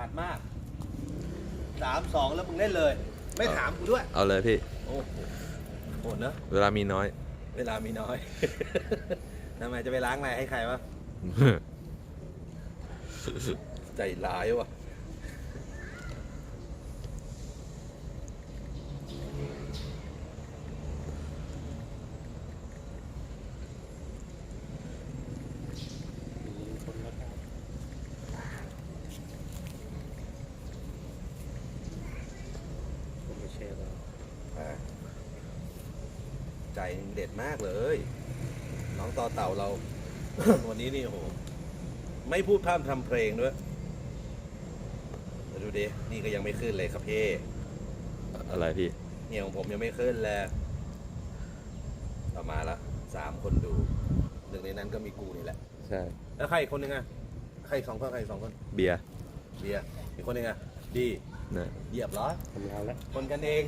ขาดมากสามสองแล้วมึงเล่นเลย ไม่ถามกูด้วย เอาเลยพี่ โอ้โหโหดเนอะเวลามีน้อย เวลามีน้อย ทำไมจะไปล้างอะไรให้ใครวะ ใจร้ายวะอะใจเด็ดมากเลย น้องต่อเต่าเรา วันนี้นี่โอ้โหไม่พูดพร่ำทำเพลงด้วยเดี๋ยวดูดิ นี่ก็ยังไม่ขึ้นเลยครับพี่ อะไรพี่ เนี่ยของผมยังไม่ขึ้นเลยต่อมาละสามคนดู หนึ่งในนั้นก็มีกูนี่แหละ ใช่ แล้วใครอีกคนนึงอะ ใครอีกสองคนใครอีกสองคน เบียร์ เบียร์อีกคนนึงอะ ดี นะเหยียบเหรอทำแล้วแล้วคนกันเอง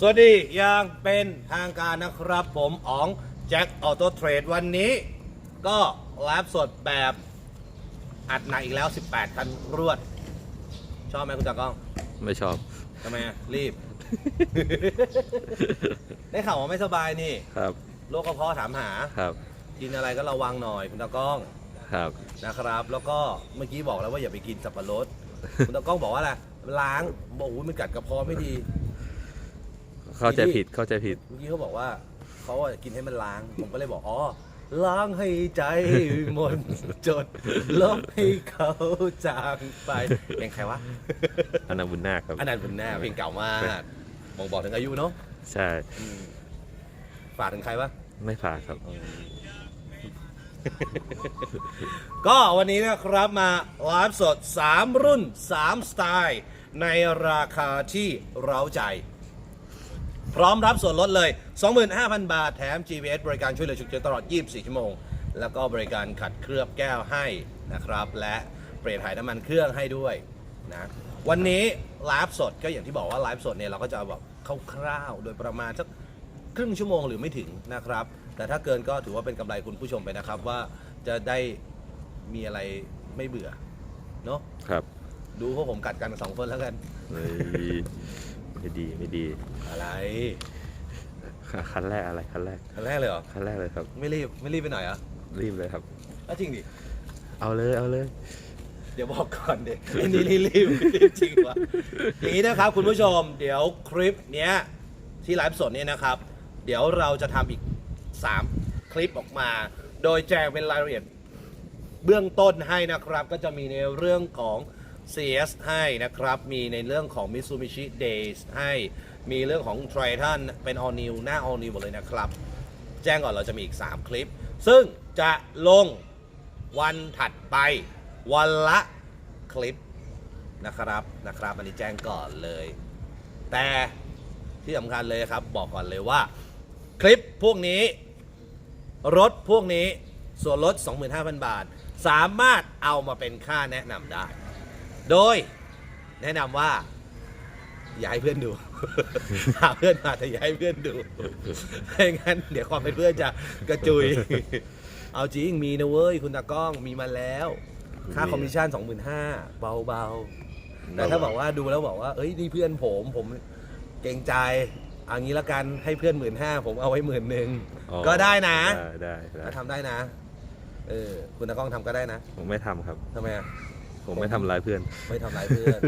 สวัสดีอย่างเป็นทางการนะครับผมอ๋องแจ็คออโต้เทรดวันนี้ ก็ไลฟ์สดแบบอัดหนักอีกแล้ว 18 คันรวด ชอบไหมคุณตากล้องไม่ชอบ ทำไมอะรีบ ได้ข่าวว่าไม่สบายนี่ครับ โรคกระเพาะถามหา ครับ กินอะไรก็ระวังหน่อยคุณตากล้อง ครับ นะครับ แล้วก็เมื่อกี้บอกแล้วว่าอย่าไปกินสับปะรด คุณตากล้องบอกว่าอะไรล้างบอกว่ามันกัดกระเพาะไม่ดี เข้าใจผิดเข้าใจผิด เมื่อกี้เขาบอกว่าเขาอะกินให้มันล้าง ผมก็เลยบอกอ๋อล้างให้ใจหมดจดลบให้เขาจางไปเพลงใครวะอันนั้นบุญนาคครับ อันนั้นเป็นแน่เพลงเก่ามากบ่งบอกถึงอายุเนาะใช่อืมฝากถึงใครวะไม่ฝากครับ ก็วันนี้นะครับมาไลฟ์สด 3 รุ่น 3 สไตล์ ในราคาที่เร้าใจ พร้อมรับส่วนลดเลย 25,000 บาทแถม GPS บริการช่วยเหลือฉุกเฉินตลอด 24 ชั่วโมง แล้วก็บริการขัดเคลือบแก้วให้นะครับ และเปลี่ยนถ่ายน้ำมันเครื่องให้ด้วยนะวันนี้ไลฟ์สดก็อย่างที่บอกว่าไลฟ์สดเนี่ยเราก็จะแบบคร่าวๆ โดยประมาณสักครึ่งชั่วโมงหรือไม่ถึงนะครับ แต่ถ้าเกินก็ถือว่าเป็นกำไรคุณผู้ชมไปนะครับ ว่าจะได้มีอะไรไม่เบื่อเนาะครับดูพวกผมกัดกันสองคนแล้วกันเฮ้ยไม่ดีไม่ดีอะไรคันแรกอะไรคันแรกอันแรกเลยเหรอคันแรกเลยครับ ไม่รีบไม่รีบไปหน่อยเหรอะรีบเลยครับอ้าวจริงดิเอาเลยเอาเลยเดี๋ยวบอกก่อนเด็กไอ้นี่รีบรีบรีบจริงวะอย่างนี้นะครับคุณผู้ชม เดี๋ยวคลิปเนี้ยที่ไลฟ์สดเนี่ยนะครับ เดี๋ยวเราจะทำอีก 3 คลิปออกมา โดยแจ้งเป็นรายละเอียดเบื้องต้นให้นะครับ ก็จะมีในเรื่องของ CS ให้นะครับ มีในเรื่องของ Mitsubishi Days ให้ มีเรื่องของ Triton เป็น All New หน้า All New หมดเลยนะครับ แจ้งก่อนเราจะมีอีก 3 คลิป ซึ่งจะลงวันถัดไป วันละคลิปนะครับนะครับอันนี้แจ้งก่อนเลย แต่ที่สำคัญเลยครับ บอกก่อนเลยว่า คลิปพวกนี้ รถพวกนี้ส่วนลด 25,000 บาท สามารถเอามาเป็นค่าแนะนำได้ โดยแนะนำว่า อย่าให้เพื่อนดู หาเพื่อนมาแต่อย่าให้เพื่อนดูไม่งั้น เดี๋ยวความเป็นเพื่อนจะกระจุย เอาจริงมีนะเว้ย คุณตากล้องมีมาแล้ว ค่าคอมมิชชั่น25,000เบาๆแต่ถ้าบอกว่าดูแล้วบอกว่า เอ้ยนี่เพื่อนผมผมเกรงใจ เอางี้ละกันให้เพื่อนหมื่นห้าผมเอาไว้หมื่นหนึ่งอ๋อก็ได้นะได้ได้ได้ก็ทำได้นะ เออ คุณตากล้องทำก็ได้นะผมไม่ทำครับ ทำไมอะผมไม่ทำร้ายเพื่อน ไม่ทำร้ายเพื่อน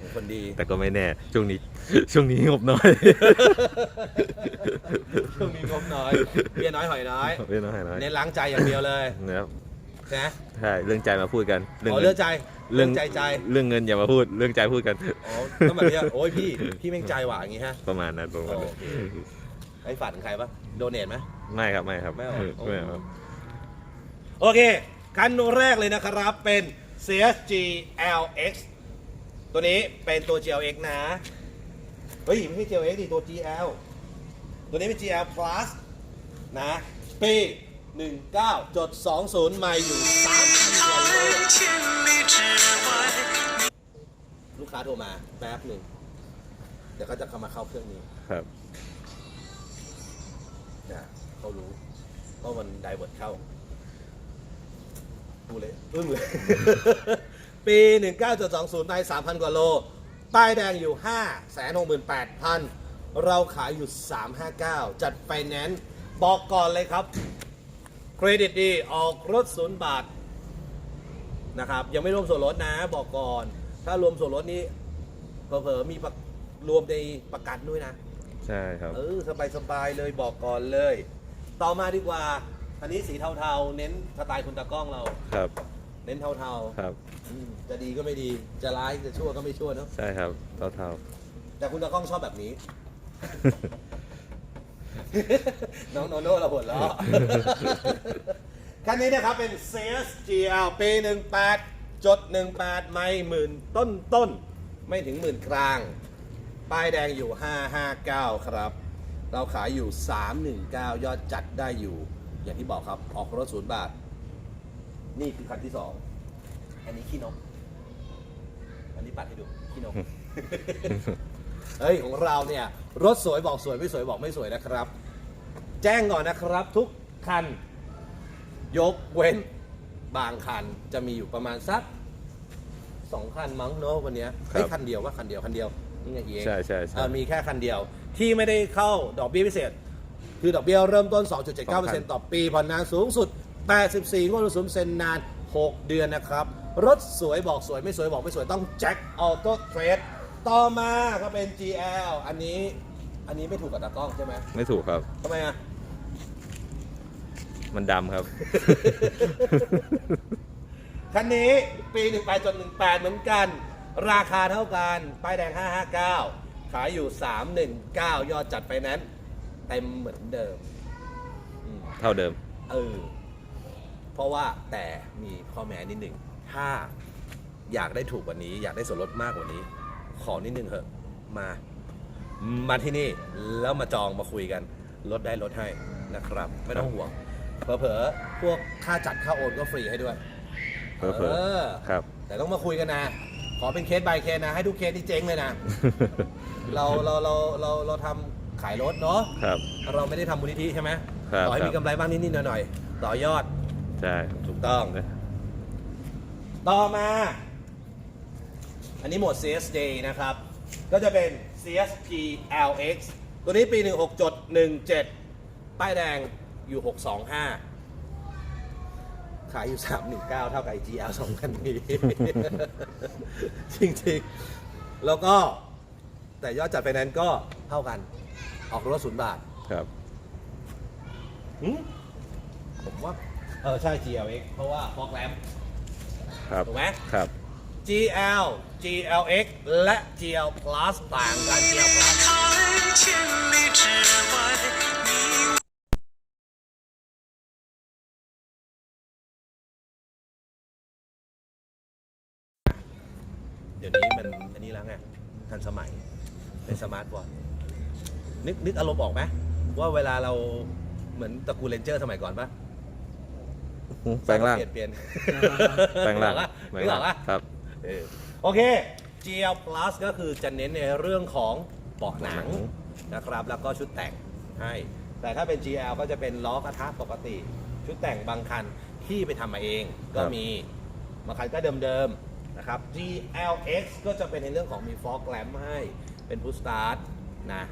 ผมคนดี แต่ก็ไม่แน่ ช่วงนี้ ช่วงนี้งบน้อยช่วงนี้งบน้อยเบี้ยน้อยหอยน้อย ไม่น้อยน้อยเน้นล้างใจอย่างเดียวเลย นะครับ ใช่ไหมใช่เรื่องใจมาพูดกันอ๋อเรื่องใจเรื่องใจใจเรื่องเงินอย่ามาพูด เรื่องใจพูดกันอ๋อต้องแบบนี้อะโอ้ยพี่พี่แม่งใจหว่าอย่างงี้ฮะประมาณนั้นประมาณนั้นโอเคไอ้ฝาดถึงใครปะโดเนทไหมไม่ครับไม่ครับไม่เอาไม่เอาโอเคคันแรกเลยนะครับเป็น CSG LX ตัวนี้เป็นตัว GLX นะ เฮ้ย ไม่ใช่ GLX ดิตัว GL ตัวนี้เป็น GL Plus นะปี 19.20ไม่อยู่3,000กว่าโลลูกค้าโทรมาแป๊บหนึ่งเดี๋ยวเขาจะเข้ามาเข้าเครื่องนี้ครับนะเขารู้ว่ามันไดเวิร์ดเข้ากูเลยอึ้งเลย ปี 19.20ไป3,000 กว่าโล ป้ายแดงอยู่ 5 6 8 0 0 0 เราขายอยู่ 359 จัดไฟแนนซ์บอกก่อนเลยครับ เครดิตดีออกรถศูนย์บาทนะครับยังไม่รวมส่วนลดนะบอกก่อน ถ้ารวมส่วนลดนี้เผลอๆมีประรวมในประกันด้วยนะ ใช่ครับเออสบายๆเลยบอกก่อนเลย ต่อมาดีกว่าอันนี้สีเทาๆ เน้นสไตล์คุณตากล้องเรา ครับเน้นเทาครับ ๆอืมจะดีก็ไม่ดี จะร้ายจะชั่วก็ไม่ชั่วเนอะใช่ครับเท่าเท่าแต่คุณตากล้องชอบแบบนี้ น้องโนโน่เราหัวเราะคันนี้นะครับเป็น CS GL ปี 18จด18 ไม่หมื่นต้นต้นๆไม่ถึงหมื่นกลาง ป้ายแดงอยู่ 559 ครับ เราขายอยู่ 319 ยอดจัดได้อยู่ อย่างที่บอกครับ ออกรถศูนย์บาท นี่คือคันที่ 2 อันนี้ขี้นก อันนี้ปัดให้ดูขี้นก เฮ้ยของเราเนี่ยรถสวยบอกสวยไม่สวยบอกไม่สวยนะครับ แจ้งก่อนนะครับทุกคัน ยกเว้นบางคันจะมีอยู่ประมาณสักสองคันมั้งเนอะวันเนี้ยครับ เฮ้ยคันเดียวว่าคันเดียวคันเดียวนี่ไงเองใช่ใช่ใช่ เออมีแค่คันเดียวที่ไม่ได้เข้าดอกเบี้ยพิเศษ คือดอกเบี้ยเริ่มต้น 2.79%ต่อปีผ่อนนานสูงสุด 84งวดรวมเซ็นนาน 6 เดือนนะครับ รถสวยบอกสวยไม่สวยบอกไม่สวยต้องแจ็คออโต้เทรด ต่อมาก็เป็น GL อันนี้ อันนี้ไม่ถูกกับตากล้องใช่ไหมไม่ถูกครับ ทำไมอะ มันดำครับ คันนี้ปี 18จน18 เหมือนกัน ราคาเท่ากัน ป้ายแดง 559 ขายอยู่ 319 ยอดจัดไปนั้นซ์เต็มเหมือนเดิมอืมเท่าเดิม เออ เพราะว่าแต่มีข้อแม้นิดหนึ่งถ้าอยากได้ถูกกว่านี้ อยากได้ส่วนลดมากกว่านี้ ขอนิดนึงเถอะ มา มาที่นี่แล้วมาจองมาคุยกันลดได้ลดให้นะครับ ไม่ต้องห่วงเผลอๆพวกค่าจัดค่าโอนก็ฟรีให้ด้วยเผลอเออๆครับ แต่ต้องมาคุยกันนะ ขอเป็นเคส by เคสนะ ให้ทุกเคสที่เจ๊งเลยนะ เราเราเราเราเราทำขายรถเนาะครับ เราไม่ได้ทำมูลนิธิใช่ไหมครับต่อให้ครับมีกำไรบ้างนิดๆหน่อยๆต่อยอด ใช่ ถูกต้อง ต่อมา อันนี้โหมด CSJ นะครับ ก็จะเป็น CSG LX ตัวนี้ปี 16จด17 ป้ายแดงอยู่ 625 ขายอยู่ 319 เท่ากับ GL 2คันนี้ จริงๆ แล้วก็แต่ยอดจัดไฟแนนซ์ก็เท่ากัน ออกรถศูนย์บาทครับหึผมว่า เออ ใช่ GLX เพราะว่าฟอกแลมครับถูกไหม ครับ GL GLX และ GL Plus ต่างกัน GL Plus เดี๋ยวนี้มันอันนี้แล้วไงทันสมัยเป็นสมาร์ทวอทนึกนึกอารมณ์ออกไหมว่าเวลาเราเหมือนตระกูลเลนเจอร์สมัยก่อนปะแปลงร่างเปลี่ยนเปลี่ยนแปลงร่างแปลงอ่างครับ เออโอเค GL Plus ก็คือจะเน้นในเรื่องของเบาะหนังนะครับ แล้วก็ชุดแต่งให้ แต่ถ้าเป็น GL ก็จะเป็นล้อกระทะปกติ ชุดแต่งบางคันที่ไปทำมาเองก็ครับมีบางคันก็เดิมๆนะครับ GLX ก็จะเป็นในเรื่องของมีฟอกแลมให้เป็นพุ s สตาร์ทนะ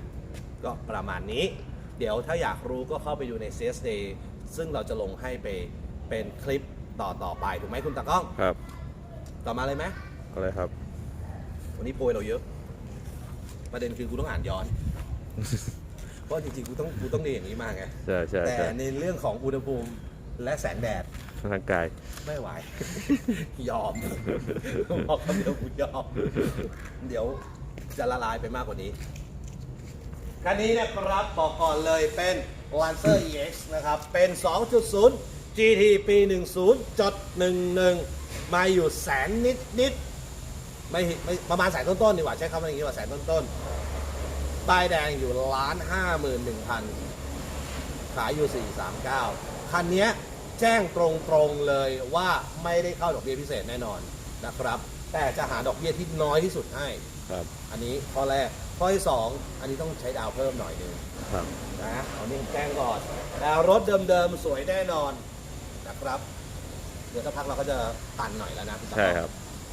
ก็ประมาณนี้ เดี๋ยวถ้าอยากรู้ก็เข้าไปดูใน CS Day ซึ่งเราจะลงให้ไปเป็นคลิปต่อต่อๆไป ถูกไหมคุณตากล้อง ครับ ต่อมาเลยไหมอะไรครับ วันนี้โพยเราเยอะ ประเด็นคือกูต้องอ่านย้อน เพราะจริงๆกูต้องกูต้องเรียนอย่างนี้มาไง ใช่ใช่แต่ใช่ในเรื่องของอุณหภูมิและแสงแดด ร่างกาย ไม่ไหว ยอม บอกคำเดียวกูยอม เดี๋ยวจะละลายไปมากกว่านี้ คันนี้นะครับบอกก่อนเลยเป็น Lancer EX นะครับ เป็น 2.0 GT ปี 10.11 มาอยู่แสนนิดนิดๆไม่ไม่ประมาณแสนต้นๆดีกว่าใช้คำว่าอย่างนี้ว่าแสนต้นๆป้ายแดงอยู่ล้านห้าหมื่นหนึ่งพันขายอยู่439คันเนี้ยแจ้งตรงๆเลยว่าไม่ได้เข้าดอกเบี้ยพิเศษแน่นอนนะครับ แต่จะหาดอกเบี้ยที่น้อยที่สุดให้ครับ อันนี้ข้อแรกข้อที่สองอันนี้ต้องใช้ดาวเพิ่มหน่อยหนึงครับนะเอานี่ผมแจ้งก่อนแต่รถเดิมๆสวยแน่นอนนะครับ เดี๋ยวสักพักเราก็จะตันหน่อยแล้วนะณตาใช่ครับ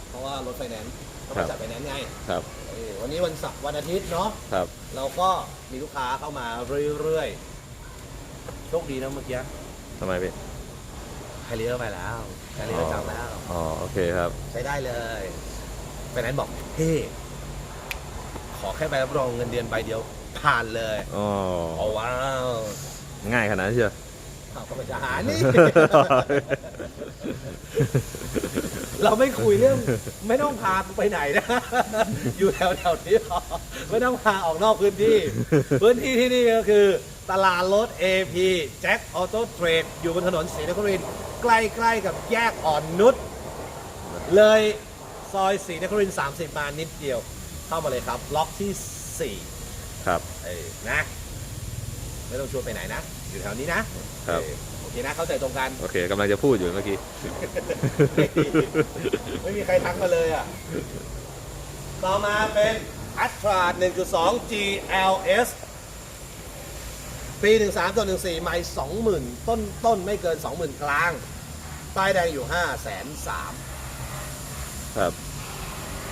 เพราะว่ารถไฟแนนซ์ต้องครัมาบจัดไฟแนนซ์ไงครับเออวันนี้วันเสาร์วันอาทิตย์เนาะครับ เราก็มีลูกค้าเข้ามาเรื่อยๆโชคดีนะเมื่อกี้ทำไมพี่ ไฮเลียร์ไปแล้วไฮเลียร์จำแล้ว อ๋อ โอเคครับ ใช้ได้เลยไฟแนนซ์บอกเฮ้ขอแค่ใบรับรองเงินเดือนใบเดียวผ่านเลยอ๋อโอ้ว้าว ง่ายขนาดนั้นเชียว ข่าวก็เป็นทหารนี่ เราไม่คุยเรื่อง ไม่ต้องพากูไปไหนนะ อยู่แถวแถวๆนี้พอไม่ต้องพาออกนอกพื้นที่ พื้นที่ที่นี่ก็คือ ตลาดรถ AP แจ็คออโต้เทรดอยู่บนถนนศรีนครินทร์ใกล้ๆกับแยกอ่อนนุชเลยซอยศรีนครินทร์30 มานิดเดียว เข้ามาเลยครับ ล็อกที่ครับ4เออนะ ไม่ต้องชวนไปไหนนะ อยู่แถวนี้นะครับ เออ โอเคนะเข้าใจตรงกันโอเคกำลังจะพูดอยู่เมื่อกี้ ไม่มีใครทักมาเลยอะ ต่อมาเป็น a t r a 1.2 GLS ปี 13ตัว14ไม่20,000 ต้นต้นไม่เกิน 20,000 กลาง ป้ายแดงอยู่ 5 3 0 0 0ครับ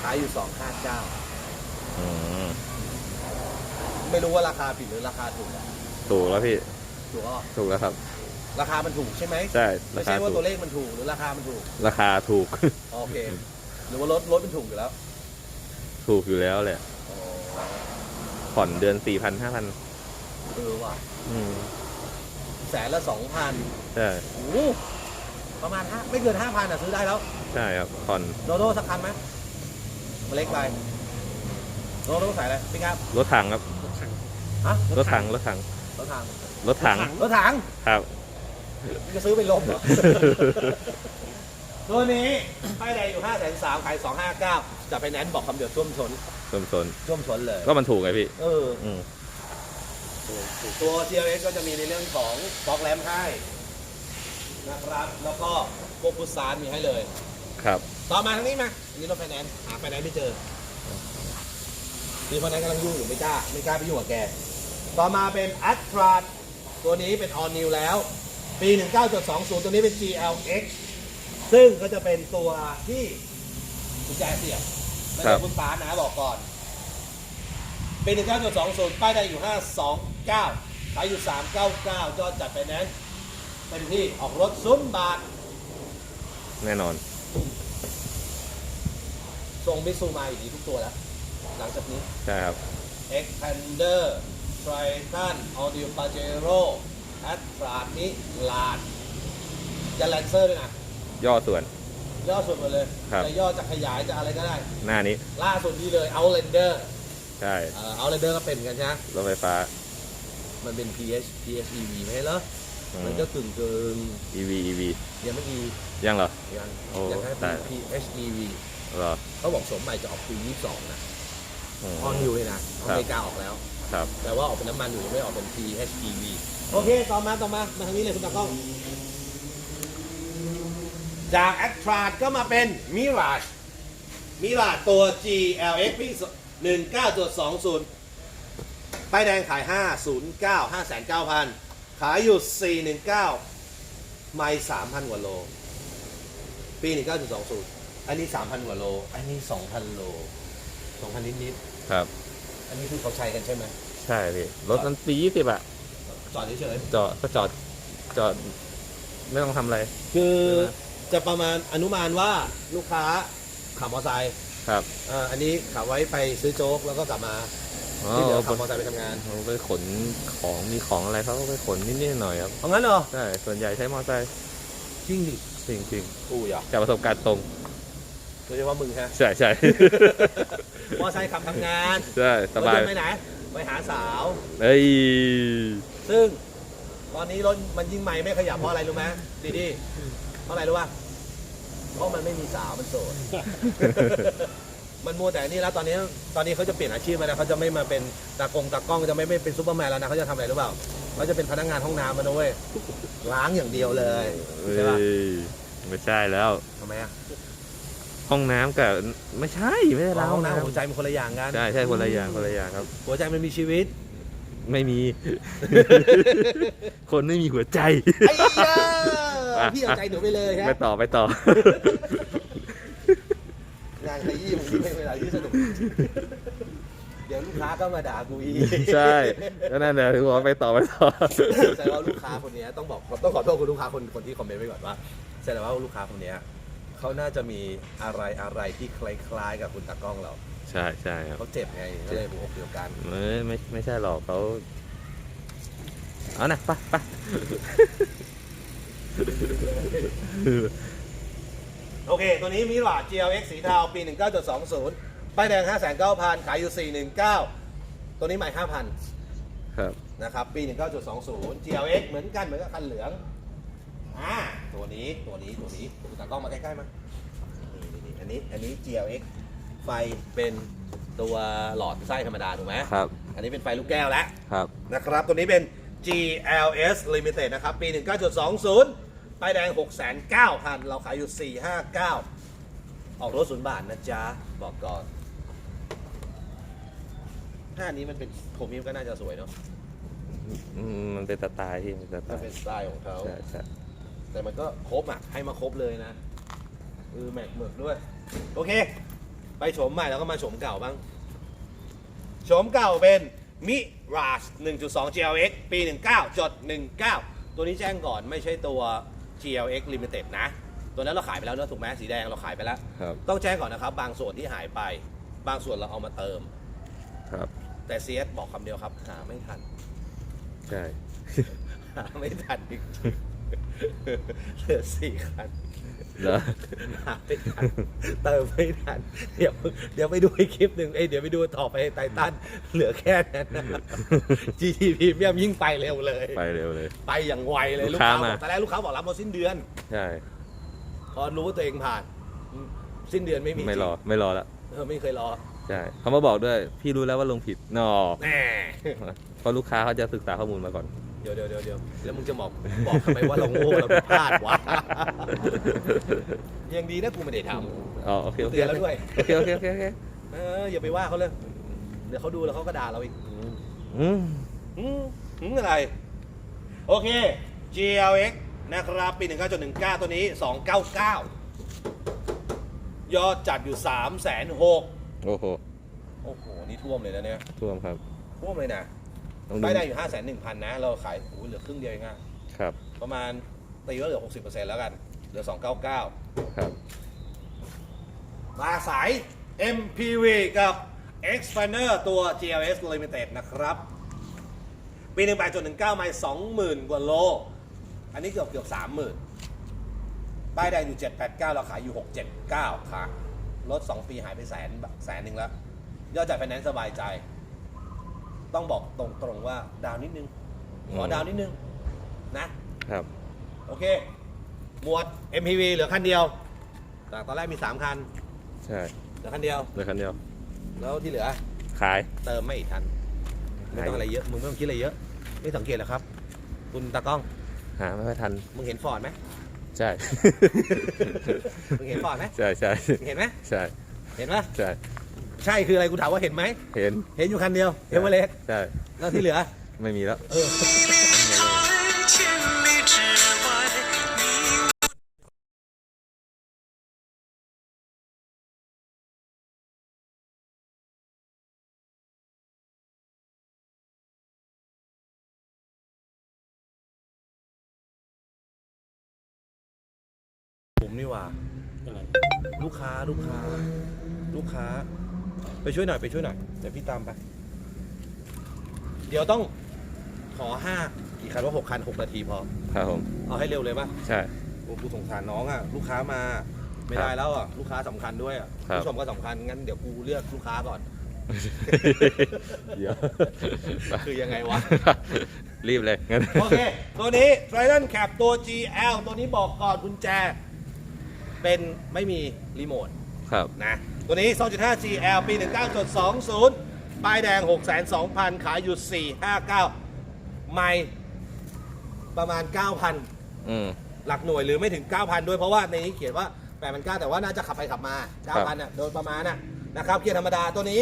ขายอยู่ 259 อืมไม่รู้ว่าราคาผิดหรือราคาถูกอะถูกแล้วพี่ ถูกอะถูกแล้วครับ ราคามันถูกใช่ไหมใช่ไม่ราใช่คาว่าถูตักวเลขมันถูกหรือราคามันถูกราคาถูก โอเค หรือว่ารถรถมันถูกอยู่แล้วถูกอยู่แล้วแหละอ๋อผ่อนเดือนสี่พันห้าพันเออว่ะอืมแสนละสองพันใช่โอ้โหประมาณห้าไม่เกินห้าพันอะซื้อได้แล้วใช่ครับผ่อนโดโดสักคันไหมมันเล็กไปโดโดใส่อะไรพี่ครับรถถังครับฮะรถถังรถถังรถถังรถถังรถถัง ครับมึง จะซื้อไปลมเหรอตัวนี้ป้ายแดงอยู่ห้าแสนสามขายสองห้าเก้าจะไปแนนซ์บอกคำเดียวท่วมชนสมสนท่วมชนเลยก็มันถูกไงพี่ เออ อืมตัว GLS ก็จะมีในเรื่องของฟอกแรมให้นะครับ แล้วก็โกพุซานมีให้เลย ครับ ต่อมาทางนี้มาอันนี้รถไฟแนนซ์หาไฟแนนซ์ไม่เจอมีไฟแนนซ์กำลังยุ่งอยู่ไม่กล้าไม่กล้าไปยุ่งกับแก ต่อมาเป็น a t t r a ตัวนี้เป็น All New แล้ว ปี 19.20 ตัวนี้เป็น GLX ซึ่งก็จะเป็นตัวที่กุญแจเสียบไม่ครัใช่บ คุณฟ้านะบอกก่อน ปี 19.20 ป้ายแดงอยู่ 529ขายอยู่ 399ยอดจัดไฟแนนซ์เต็มที่ออกรถศูนย์บาท แน่นอนส่งมิซูมาอยู่ดีทุกตัวแล้ว หลังจากนี้ ใช่ครับ Xpander Triton Audio Pajero a t r a นิลานจะแลนเซอร์ด้วยนะย่อส่วน ย่อสุดหมดเลยครับ จะย่อจะขยายจะอะไรก็ได้ หน้านี้ล่าสุดนี้เลย Outlander ใช่เอ่อ Outlander ก็เป็นเหมือนกันใช่ไหมรถไฟฟ้ามันเป็น PH PHEV ไม่ใช่เหรออืม มันก็กึ่งกึ่ง EV EV ๆยังไม่ E ยังเหรอ ยังโอ้ยังให้ตาเป็ยน PHEV เหรอเขาบอกสมใหม่จะออกปี22นะอืมออนนิวเลยนะอเมริกาออกแล้ว ครับ แต่ว่าออกเป็นน้ำมันอยู่ยังไม่ออกเป็น PHEV โอเค ต่อมาต่อมา มาทางนี้เลยคุณตากล้อง จาก a t r a ก็มาเป็น Mirage Mirage ตัว GLX ปี19.20ป้ายแดงขาย 509 509,000 ขายอยู่ 419 ไม่3,000 กว่าโล ปี 19.20 อันนี้ 3,000 กว่าโล อันนี้ 2,000 โล 2,000 นิดครับๆอันนี้คือเขาใช้กันใช่ไหม ใช่พี่ รถมันปียี่สิบอะ จอดเฉยจอดก็จอดจอดไม่ต้องทำอะไร ๆคือจะประมาณอนุมานว่าลูกค้าขับมอเตอร์ไซค์ครับอ่าอันนี้ขับไว้ไปซื้อโจ๊กแล้วก็กลับมาอ๋อที่เหลือขับมอเตอร์ไซค์ไปทำงานเขาไปขนของมีของอะไรเขาก็ไปขนนิดๆหน่อยๆครับเอางั้นเหรอใช่ส่วนใหญ่ใช้มอเตอร์ไซค์จริงดิจริงจริงอู้ยอะๆจากประสบการณ์ตรง โดยเฉพาะมึงฮะใช่ใช่ มอเตอร์ไซค์ขับทำงาน ใช่สบายรถนต์ไปไหน ไปหาสาว เอ้ย ซึ่งตอนนี้รถมันยิ่งใหม่ไม่ขยับเพราะอะไรรู้ไหมดีดีเพราะอะไรรู้ป่ะเพราะมันไม่มีสาวมันโสด มันมัวแต่นี่แล้วตอนนี้ตอนนี้เขาจะเปลี่ยนอาชีพมาแล้วเขาจะไม่มาเป็นตากงตากล้องจะไม่ไม่เป็นซูเปอร์แมนแล้วนะเขาจะทำอะไรรู้เปล่าเขาจะเป็นพนักงานห้องน้ำมานะเว้ยล้างอย่างเดียวเลยเอ้ใช่ป่ะยไม่ใช่แล้ว ทำไมอะห้องน้ำกับไม่ใช่ไม่ได้ล้างห้ห้อองงน้ำน้ำหัวใจมันคนละอย่างกัน ใช่ใช่คนละอย่างคนละอย่างครับ หัวใจมันมีชีวิต ไม่มี คนไม่มีหัวใจ ไอ้ยาอะพี่เอาใจหนูไปเลยฮะไปต่อไปต่อ งานขยี้มันไม่เป็นเวลาที่สนุก เดี๋ยวลูกค้าก็มาด่ากูอีกใช่ก็นั่นแหละถึงบอกว่าไปต่อไปต่อ แสดงว่าลูกค้าคนเนี้ยต้องบอกต้องขอโทษคุณลูกค้าคนคนที่คอมเมนต์ไว้ก่อนว่าแสดงว่าลูกค้าคนเนี้ยเขาน่าจะมีอะไรอะไรที่คล้ายๆ กับคุณตากล้องเรา ใช่ใช่ครับเขาเจ็บไงก็เลยหัวอกเดียวกันไม่ไม่ไม่ใช่หรอกเขาเอานะไปไปโอเค ตัวนี้มิรา GLX สีเทาปี 19.20ป้ายแดง 5,900 ขายอยู่ 419 ตัวนี้ใหม่ 5,000 ครับ นะครับ ปี 19.20 GLX เหมือนกันเหมือนกับคันเหลือง อ่า ตัวนี้ ตัวนี้ ตัวนี้ตากล้องมาใกล้ๆมานี่นี่อันนี้ อันนี้ GLX ไฟเป็นตัวหลอดไส้ธรรมดาถูกไหมครับ อันนี้เป็นไฟลูกแก้วแล้วครับ นะครับ ตัวนี้เป็น GLS Limited นะครับ ปี 19.20ป้ายแดง 609,000 เราขายอยู่ 459 ออกรถศูนย์บาทนะจ๊ะ บอกก่อน ถ้าอันนี้มันเป็นโครเมียมก็น่าจะสวยเนาะ อืมมันเป็นสไตล์ที่มันสไตมันล์เป็นสไตล์ของเขา ใช่ใช่แต่มันก็ครบอะ ให้มาครบเลยนะเออแม็กหมึกด้วย โอเค ไปโฉมใหม่แล้วก็มาโฉมเก่าบ้างโฉมเก่าเป็นมิราช1.2 GLX ปี 19จด19 ตัวนี้แจ้งก่อนไม่ใช่ตัว GLX Limited นะ ตัวนั้นเราขายไปแล้วเนอะถูกไหมสีแดงเราขายไปแล้ว ครับ ต้องแจ้งก่อนนะครับ บางส่วนที่หายไป บางส่วนเราเอามาเติม ครับ แต่ CS บอกคำเดียวครับ หาไม่ทัน ใช่ หาไม่ทันจริงๆเหลือสี่คัน เหรอ หาไม่ทันเติมไม่ทันเดี๋ยวเดี๋ยวไปดูอีกคลิปหนึ่งเอ้ยเดี๋ยวไปดูต่อไปไททันเหลือแค่นั้นนะ GTP เมียมยิ่งไปเร็วเลย ไปเร็วเลย ไปอย่างไวเลยลูลูกกค้าค้าบมาอกตอนแรกลูกค้าบอกรับมาสิ้นเดือน ใช่ พอรู้ว่าตัวเองผ่าน สิ้นเดือนไม่มีไม่รอ ไม่รอละเออไม่เคยรอใช่เขามาบอกด้วย พี่รู้แล้วว่าลงผิดนอแน่เพราะลูกค้าเขาจะศึกษาข้อมูลมาก่อนเดี๋ยวเดี๋ยวเดี๋ยวเดี๋ยวแล้วมึงจะบอกบอกทำไมว่าเราโง่เราผิดพลาดวะยังดีนะกูไม่ได้ทอ๋อโอเคโอเคเตือนแล้วด้วยโอเคโอเคโอเคโอเคำเอออย่าไปว่าเขาเลย เดี๋ยวเขาดูแล้วเขาก็ด่าเราอีกอืมอืมอืมอะไร โอเค GLX นะครับ ปี 19.19 ตัวนี้ 299 ยอดจัดอยู่ 3 6 0 0 0โอ้โหโอ้โห นี่ท่วมเลยนะเนี่ย ท่วมครับ ท่วมเลยนะ ต้องดูป้ายได้อยู่5 1 0 0 0นะ เราขายโอ้โหเหลือครึ่งเดียวเองอะครับประมาณตีว่าเหลือ60%แล้วกัน เหลือ299ครับ มาสาย MPV กับ Expander ตัว GLS Limited นะครับ ปี18.19ไมล์20,000กว่าโล อันนี้เกือบเกือบ30,000ป้ายแดงอยู่789เราขายอยู่679ค่ะรถ2ปีหายไปแสนแสนหนึ่งแล้ว ยอดจ่ายไฟแนนซ์สบายใจ ต้องบอกตรงๆว่าดาวน์นิดนึงขออืมดาวน์นิดนึงนะครับ โอเค หมวด MPV เหลือคันเดียวแต่ตอนแรกมี 3 คัน ใช่เหลือคันเดียว เหลยคันเดียว แล้วที่เหลือ ขาย เติมไม่ทัน ไม่ต้องอะไรเยอะ มึงไม่ต้องคิดอะไรเยอะ ไม่สังเกตเหรอครับ คุณตากล้อง หาไม่ค่อยทัน มึงเห็นฟอร์ดไหม ใช่ มึงเห็นฟอร์ดไหม ใช่ใช่เห็นไหม ใช่ เห็นไหมใช่ ใช่คืออะไรกูถามว่าเห็นไหม เห็นเห็นอยู่คันเดียวเอเวอเรสต์ใช่แล้วที่เหลือ ไม่มีแล้วผมนี่ว่าะลูกค้าลูกค้า ลูกค้า ไปช่วยหน่อยไปช่วยหน่อยเดี๋ยวพี่ตามไป เดี๋ยวต้องขอห้ากี่คันว่าหกคันหกนาทีพอ ครับผม เอาให้เร็วเลยปะใช่ โอ้กูสงสารน้องอะลูกค้ามาไม่ได้แล้วอะลูกค้าสำคัญด้วยอะครับ ผู้ชมก็สำคัญงั้นเดี๋ยวกูเลือกลูกค้าก่อน เดี๋ยว คือยังไงวะ รีบเลยงั้น โอเค ตัวนี้ Trident Cap ตัว GL ตัวนี้บอกก่อนกุญแจ เป็นไม่มีรีโมทครับ นะ ตัวนี้ 2.5 GL ปี 19.20 ป้ายแดง 602,000 ขายอยู่ 459 ไม่ประมาณ 9,000 อืม หลักหน่วยหรือไม่ถึง 9,000 ด้วยเพราะว่าในนี้เขียนว่า 8,900 แต่ว่าน่าจะขับไปขับมาครับ9,000อะโดยประมาณน่ะนะครับเกียร์ธรรมดาตัวนี้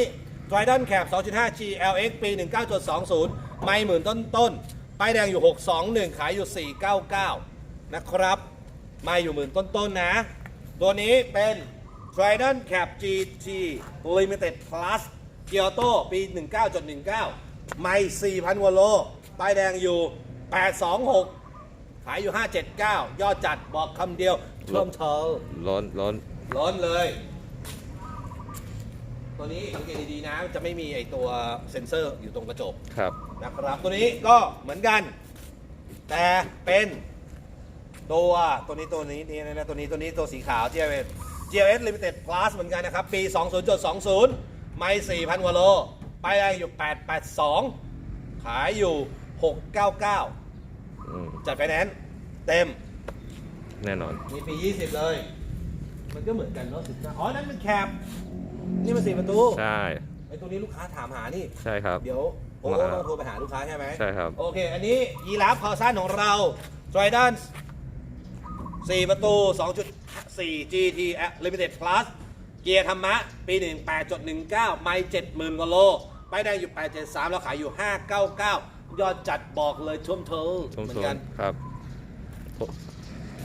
Trident Cap 2.5 GLX ปี 19.20 ไม่หมื่นต้นต้นๆป้ายแดงอยู่ 621 ขายอยู่ 499 นะครับ ไม่อยู่หมื่นต้นๆนะตัวนี้เป็น Trident Cap GT Limited Plus เกียวโตปี 19.19 ไม่ 4,000กว่าโลป้ายแดงอยู่ 826 ขายอยู่ 579 ยอดจัดบอกคำเดียวท่วมเทอร้อนร้อนร้อนเลย ตัวนี้สังเกตดีๆนะ จะไม่มีไอตัวเซ็นเซอร์อยู่ตรงกระจกครับนะครับ ตัวนี้ก็เหมือนกัน แต่เป็นตัวตัวนี้ตัวนี้นี่นะตัวนี้ตัวนี้ตัวสีขาว GLS GLS Limited Plus เหมือนกันนะครับ ปี 20.20 ไม่ 4,000กว่าโลไปแรงอยู่ 882 ขายอยู่699อืมจัดไฟแนนซ์เต็ม แน่นอน มีปี 20 เลย มันก็เหมือนกันเนาะสิบอ๋อ นั่นเป็นแคป นี่มันสี่ประตู ใช่ ไอ้ตัวนี้ลูกค้าถามหานี่ ใช่ครับ เดี๋ยวโอ้มาต้องโทรไปหาลูกค้าใช่ไหมใช่ครับ โอเค อันนี้ยีราฟคอสั้นของเรา t r i d e n 4ประตู 2.4 GT Limited Plus เกียร์ธรรมะ ปี 18.19 ไม่ 70,000กว่าโลไปได้อยู่ 873 แล้วขายอยู่ 599 ยอดจัดบอกเลยช่วมเธอชมเหมือชนมกันครับ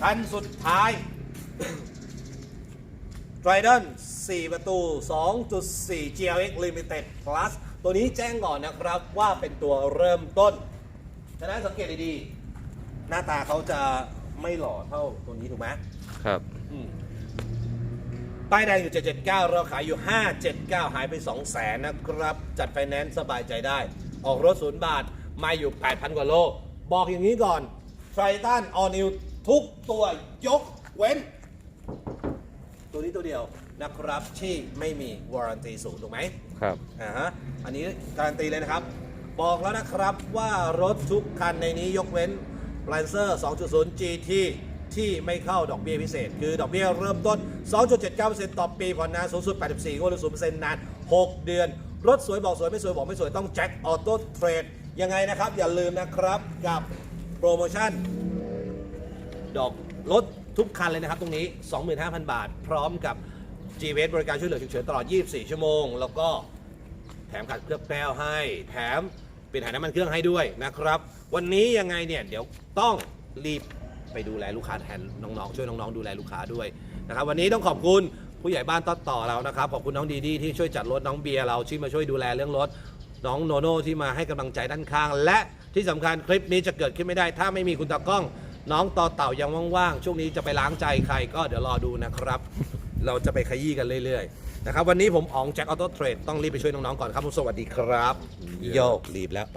คันสุดท้าย Trident 4ประตู 2.4 GLX Limited Plus ตัวนี้แจ้งก่อนนะครับว่าเป็นตัวเริ่มต้น ฉะนั้นสังเกตดีๆ หน้าตาเขาจะไม่หล่อเท่าตัวนี้ถูกไหม ครับ อืมป้ายแดงอยู่ 779 เราขายอยู่ 579 หายไป2แสนนะครับ จัดไฟแนนซ์สบายใจได้ ออกรถศูนย์บาท มาอยู่ 8,000 กว่าโล บอกอย่างนี้ก่อน t r i t o n All New ทุกตัวยกเว้น ตัวนี้ตัวเดียวนะครับที่ไม่มีวารันตีสูงถูกไหม ครับ อ่าฮะอันนี้การันตีเลยนะครับ บอกแล้วนะครับว่ารถทุกคันในนี้ยกเว้น Lancer 2.0 GT ที่ไม่เข้าดอกเบี้ยพิเศษ คือดอกเบี้ยเริ่มต้น 2.79%ต่อปีผ่อนนานสูงสุด 84งวดหรือ0%นาน 6 เดือน รถสวยบอกสวยไม่สวยบอกไม่สวยต้องแจ็คออโต้เทรดยังไงนะครับ อย่าลืมนะครับกับโปรโมชั่น ดอกรถทุกคันเลยนะครับตรงนี้ 25,000 บาท พร้อมกับ g v s บริการช่วยเหลือฉุกเฉินตลอด 24 ชั่วโมง แล้วก็แถมขัดเคลือบแก้วให้ แถมเปลี่ยนถ่ายน้ำมันเครื่องให้ด้วยนะครับ วันนี้ยังไงเนี่ย เดี๋ยวต้องรีบ ไปดูแลลูกค้าแทนน้องๆ ช่วยน้องๆ ดูแลลูกค้าด้วยนะครับวันนี้ต้องขอบคุณผู้ใหญ่บ้านต้นต่อเรานะครับขอบคุณน้องดีดีที่ช่วยจัดรถน้องเบียร์เราที่มาช่วยดูแลเรื่องรถน้องโนโน่ที่มาให้กำลังใจด้านข้าง และที่สำคัญคลิปนี้จะเกิดขึ้นไม่ได้ ถ้าไม่มีคุณตากล้อง น้องต่อเต่ายังว่างๆ ช่วงนี้จะไปล้างใจใครก็เดี๋ยวรอดูนะครับ เราจะไปขยี้กันเรื่อยๆนะครับวันนี้ผมอ๋องแจ็คออโต้เทรดต้องรีบไปช่วยน้องๆก่อนครับผมสวัสดีครับ โยกรีบแล้วไป